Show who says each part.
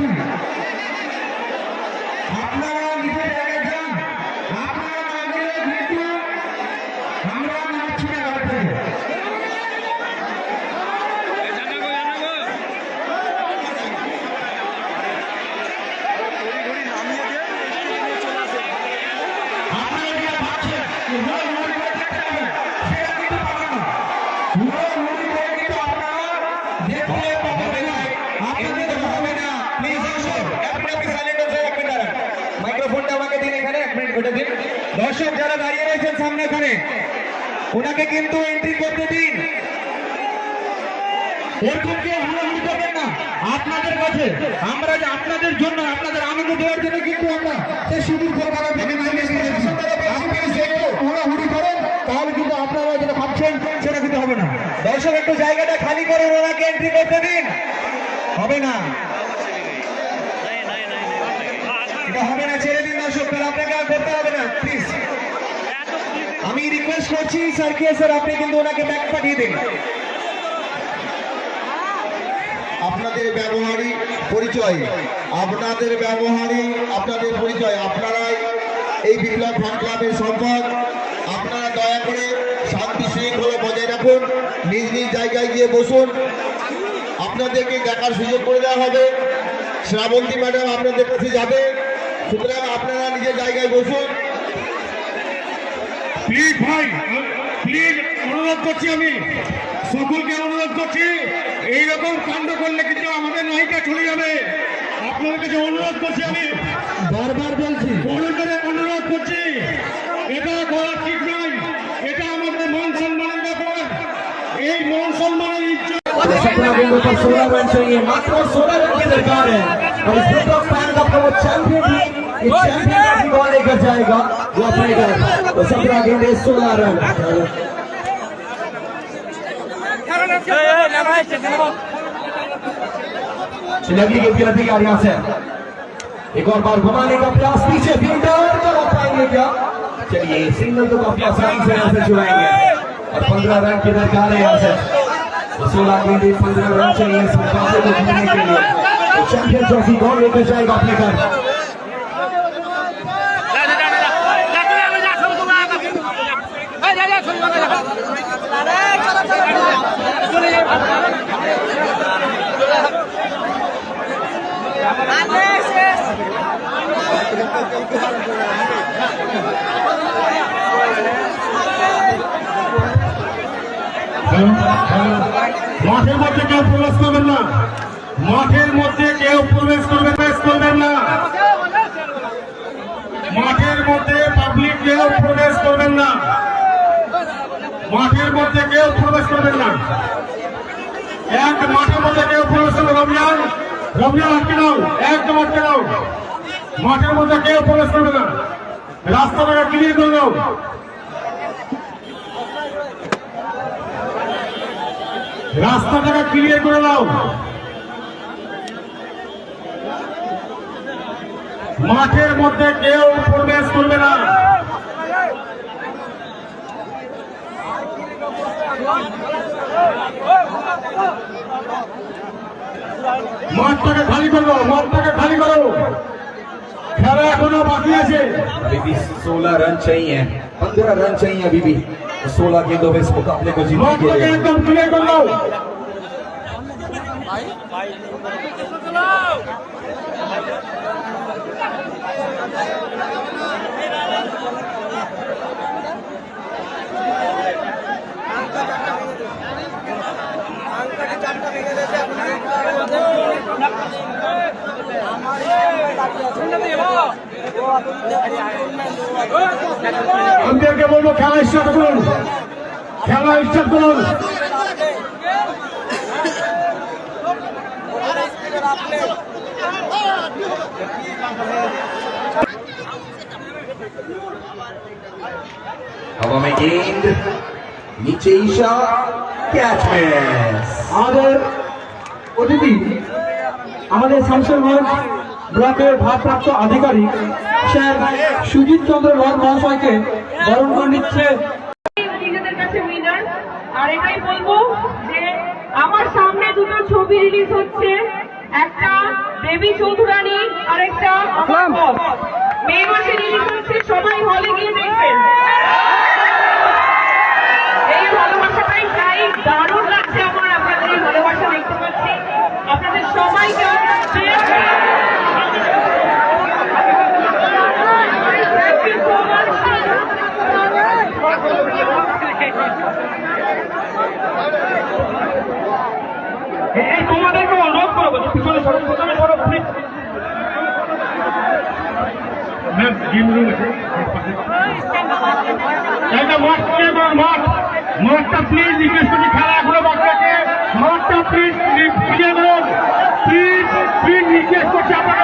Speaker 1: রাখি আপনারা এখানে। ওনাকে কিন্তু এন্ট্রি করতে দিন। এরকম কেউ হুড়োহুড়ি করবেন না। আপনাদের কাছে, আমরা যে আপনাদের জন্য, আপনাদের আনন্দ দেওয়ার জন্য কিন্তু আমরা সেই সুদূর কলকাতা থেকে হুড়োহুড়ি করেন, তাহলে কিন্তু আপনারা যেটা ভাবছেন, সেটা কিন্তু হবে না। দর্শক, একটু জায়গাটা খালি করে ওনাকে এন্ট্রি করতে দিন। হবে না এটা হবে না ছেড়ে দিন দর্শক তাহলে আপনাকে আর করতে হবে না প্লিজ আমি রিকোয়েস্ট করছি স্যারকে স্যার, আপনি কিন্তু ওনাকে ব্যাক পাঠিয়ে দিন।
Speaker 2: আপনাদের ব্যবহারই পরিচয়। আপনাদের ব্যবহারই আপনাদের পরিচয়। আপনারাই এই বিপ্লব ফান ক্লাবের সম্পদ। আপনারা দয়া করে শান্তি শৃঙ্খলা বজায় রাখুন। নিজ নিজ জায়গায় গিয়ে বসুন। আপনাদেরকে দেখার সুযোগ করে দেওয়া হবে। শ্রাবন্তী ম্যাডাম আপনাদের কাছে যাবে। সুতরাং আপনারা নিজের জায়গায় বসুন।
Speaker 3: প্লিজ ভাই প্লিজ অনুরোধ করছি আমি সকলকে অনুরোধ করছি এইরকম কাণ্ড করলে কিন্তু আমাদের নায়িকা চলে যাবে আপনাদের কাছে অনুরোধ করছি আমি
Speaker 1: বারবার বলছি
Speaker 3: অনুরোধ করে অনুরোধ করছি এটা করা ঠিক নয় এটা আমাদের মান সম্মানের ব্যাপার এই মান সম্মানের ইজ্জত
Speaker 4: सत्रह गेंदों पर सोलह रन चाहिए मात्र सोलह रन की दरकार है और इस ग्रुप ऑफ फैन का वो चैंपियन भी लेकर जाएगा। वो अपने तो सत्रह गेंदे, सोलह रन। यहाँ से। एक और बार घुमाने का प्रयास पीछे कर पाएँगे क्या? चलिए, सिंगल तो काफ़ी आसानी से यहाँ से छुड़ाएँगे और पंद्रह रन की दरकार है यहाँ से? सोलह गेंदे, पंद्रह रन चाहिए को तो चैंपियन ट्रॉफी कौन लेकर जाएगा अपने घर।
Speaker 3: মাঠের মধ্যে কেউ প্রবেশ করবেন না। মাঠের মধ্যে কেউ প্রবেশ করবেন প্রবেশ করবেন না। মাঠের মধ্যে পাবলিক কেউ প্রবেশ করবেন না। মাঠের মধ্যে কেউ প্রবেশ করবেন না। এক মাঠের মধ্যে কেউ প্রবেশ করবে রমজান রমজান আটকে দাও। একদম আটকে দাও। মাঠের মধ্যে কেউ প্রবেশ করবে না। রাস্তাটাকে ক্লিয়ার করে দাও। রাস্তাটাকে ক্লিয়ার করে দাও। মাঠের মধ্যে কেউ প্রবেশ করবে না। মাঠটাকে খালি করো, মাঠটাকে খালি করো। খেলা এখনো বাকি আছে
Speaker 4: अभी भी सोलह रन चाहिए पंद्रह रन चाहिए अभी भी सोलह गेंदों में इस मुकाबले को जीतने के
Speaker 3: মাঠটাকে
Speaker 4: लिए
Speaker 3: একদম ক্লিয়ার করে দাও আমাদেরকে বলব খেলা স্টার্ট করুন। খেলা স্টার্ট করুন।
Speaker 4: Home again, Nicheisha
Speaker 5: আমাদের অতিথি আমাদের শামসুল মহারাজ ব্লকের ভারপ্রাপ্ত আধিকারিক স্যার সুজিত চন্দ্র রথ মহাশয়কে বরণ করে নিচ্ছে।
Speaker 6: আর এটাই বলব যে আমার সামনে দুটো ছবি রিলিজ হচ্ছে। একটা দেবী চৌধুরানী আর একটা মে মাসে রিলিজ হচ্ছে, সবাই হলে গিয়ে দেখবেন। ওনার জিম রুম
Speaker 3: আছে। মাঠ মাঠটা প্লিজ রিকোয়েস্ট করছি খেলা এখনও মাঠটা প্লিজ প্লিজ প্লিজ রিকোয়েস্ট করছি, আপনার